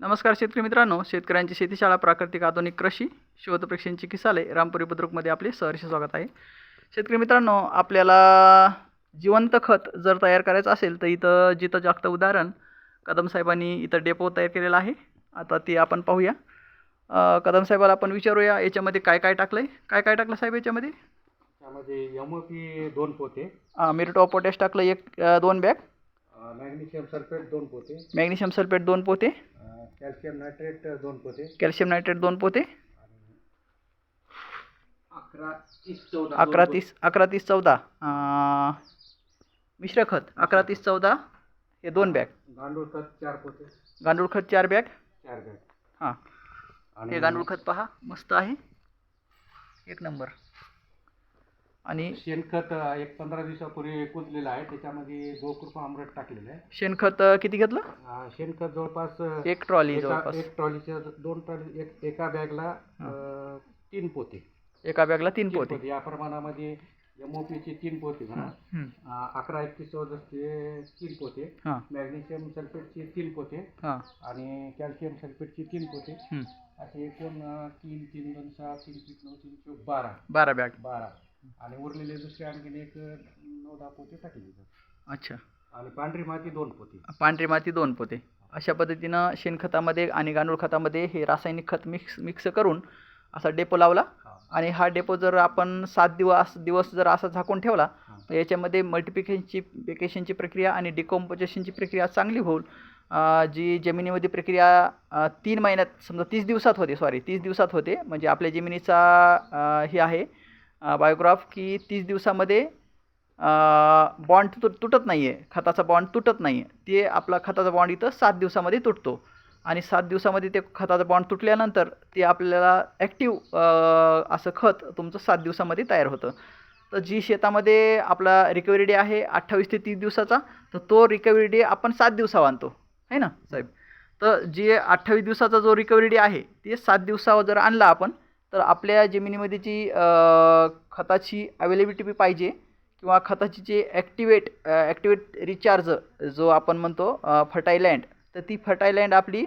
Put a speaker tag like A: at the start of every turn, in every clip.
A: नमस्कार शेतकरी मित्रांनो शेतकऱ्यांची शेतीशाळा प्राकृतिक आधुनिक कृषी शोधप्रेक्षांची किसाले रामपुरी बुद्रुकमध्ये आपले सहर्ष स्वागत आहे. शेतकरी मित्रांनो आपल्याला जिवंत खत जर तयार करायचं असेल तर इथं जिथं जागत उदाहरण कदम साहेबांनी इथं डेपो तयार केलेला आहे. आता ते आपण पाहूया. कदम साहेबाला आपण विचारूया याच्यामध्ये काय काय टाकलं आहे काय काय टाकलं साहेब याच्यामध्ये?
B: त्यामध्ये एम ओ पी दोन पोते.
A: मिरिटो पोटॅश टाकलं एक दोन बॅग.
B: मॅग्नेशियम सल्फेट दोन पोते.
A: मॅग्नेशियम सल्फेट दोन पोते.
B: कॅल्शियम नायट्रेट दोन पोते.
A: कॅल्शियम नायट्रेट दोन पोते.
B: अकरा तीस चौदा.
A: अकरा तीस अकरा तीस चौदा. मिश्र खत अकरा तीस चौदा. हे दोन बॅग.
B: गांडूळ खत चार पोते.
A: गांडूळ खत चार बॅग.
B: चार बॅग.
A: हां. हे गांडूळ खत पहा. मस्त आहे. एक नंबर. आणि
B: शेणखत एक पंधरा दिवसापूर्वी कुजलेलं आहे. त्याच्यामध्ये गोकृपा अमृत टाकलेलं आहे.
A: शेणखत किती घेतलं?
B: अं, शेणखत जवळपास
A: एक ट्रॉली
B: एका-
A: जवळपास.
B: एक ट्रॉलीच्या दोन ट्रॉली एक एका बॅगला अं, तीन पोते.
A: एका बॅगला तीन
B: तीन
A: पोते.
B: पोते. या प्रमाणामध्ये एम ओ पीचे तीन पोते म्हणा.
A: हं,
B: अं, अकरा एकतीस चौदाचे तीन पोते.
A: हां.
B: मॅग्नेशियम सल्फेटचे तीन पोते.
A: हां.
B: आणि कॅल्शियम सल्फेटचे तीन पोते.
A: हं.
B: असे एकूण अं, तीन तीन दोन सहा तीन तीन नऊ तीन चौक बारा.
A: बारा बॅग.
B: बारा. आणि उरलेले दुसरे आणखीन एक नऊ दहा पोते टाकले
A: अच्छा.
B: आणि पांढरी माती दोन पोते.
A: पांढरी माती दोन पोते. अशा पद्धतीनं शेणखतामध्ये आणि गांडूळ खतामध्ये हे रासायनिक खत मिक्स मिक्स करून असा डेपो लावला. आणि हा डेपो जर आपण सात दिवस दिवस जर असा झाकून ठेवला. तर याच्यामध्ये मल्टिप्लिकेशनची पिकेशनची प्रक्रिया आणि डिकॉम्पोजेशनची प्रक्रिया चांगली होईल अं, जी जमिनीमध्ये प्रक्रिया तीन महिन्यात समजा तीस दिवसात होते सॉरी तीस दिवसात होते म्हणजे आपल्या जमिनीचा हे आहे बायोग्राफ की तीस दिवसामध्ये बॉन्ड तु तुटत नाही आहे खताचा बॉन्ड तुटत नाही आहे ते आपला खताचा बॉन्ड इथं सात दिवसामध्ये तुटतो. आणि सात दिवसामध्ये ते खताचा बॉन्ड तुटल्यानंतर ते आपल्याला ॲक्टिव असं खत तुमचं सात दिवसामध्ये तयार होतं. तर जी शेतामध्ये आपला रिकव्हरी डे आहे अठ्ठावीस ते तीस दिवसाचा तर तो रिकव्हरी डे आपण सात दिवसा आणतो आहे ना साहेब? तर जे अठ्ठावीस दिवसाचा जो रिकव्हरी डे आहे ते सात दिवसावर जर आणला आपण तर आपल्या जमिनीमध्ये जी खताची अवेलेबिलिटी पाहिजे किंवा खताची जे ॲक्टिवेट ॲक्टिवेट रिचार्ज जो आपण म्हणतो फर्टाईलँड तर ती फर्टाईलँड आपली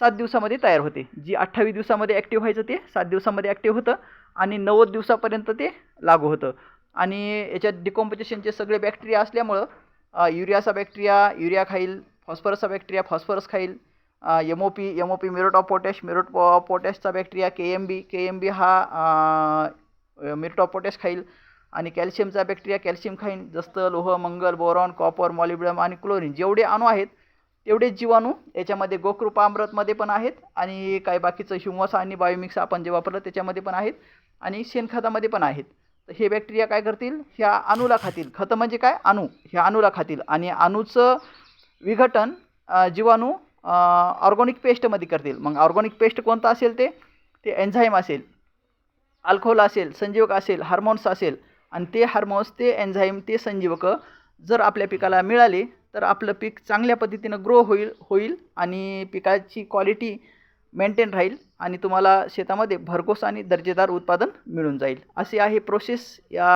A: सात दिवसामध्ये तयार होते. जी अठ्ठावीस दिवसामध्ये ॲक्टिव्ह व्हायचं ते सात दिवसामध्ये ॲक्टिव्ह होतं आणि नव्वद दिवसापर्यंत ते लागू होतं. आणि याच्यात डिकॉम्पोजिशनचे सगळे बॅक्टेरिया असल्यामुळं युरियाचा बॅक्टेरिया युरिया खाईल फॉस्फरसचा बॅक्टेरिया फॉस्फरस खाईल M O P M O P muriate of potash muriate of पोटॅशचा bacteria K M B K M B हा मिरोट ऑफ पोटॅश खाईल. आणि कॅल्शियमचा बॅक्टेरिया कॅल्शियम खाईन. जस्त लोह मंगल बोरॉन कॉपर मॉलिब्डम आणि क्लोरीन जेवढे अणू आहेत तेवढेच जीवाणू याच्यामध्ये गोकृपामृतमध्ये पण आहेत. आणि काही बाकीचं ह्युमस आणि बायोमिक्स आपण जे वापरलं त्याच्यामध्ये पण आहेत. आणि शेणखतामध्ये पण आहेत. तर हे बॅक्टेरिया काय करतील? ह्या अणूला खातील. खतं म्हणजे काय? अणू. ह्या अणूला खातील. आणि अणूचं विघटन जीवाणू ऑर्गॉनिक पेस्टमध्ये करतील. मग ऑर्गॉनिक पेस्ट कोणतं असेल ते? ते एन्झाईम असेल अल्कोहोल असेल संजीवक असेल हार्मोन्स असेल. आणि ते हार्मोन्स ते एन्झाईम ते संजीवक जर आपल्या पिकाला मिळाले तर आपलं पीक चांगल्या पद्धतीनं ग्रो होईल होईल आणि पिकाची क्वालिटी मेंटेन राहील आणि तुम्हाला शेतामध्ये भरघोस आणि दर्जेदार उत्पादन मिळून जाईल. अशी आहे प्रोसेस या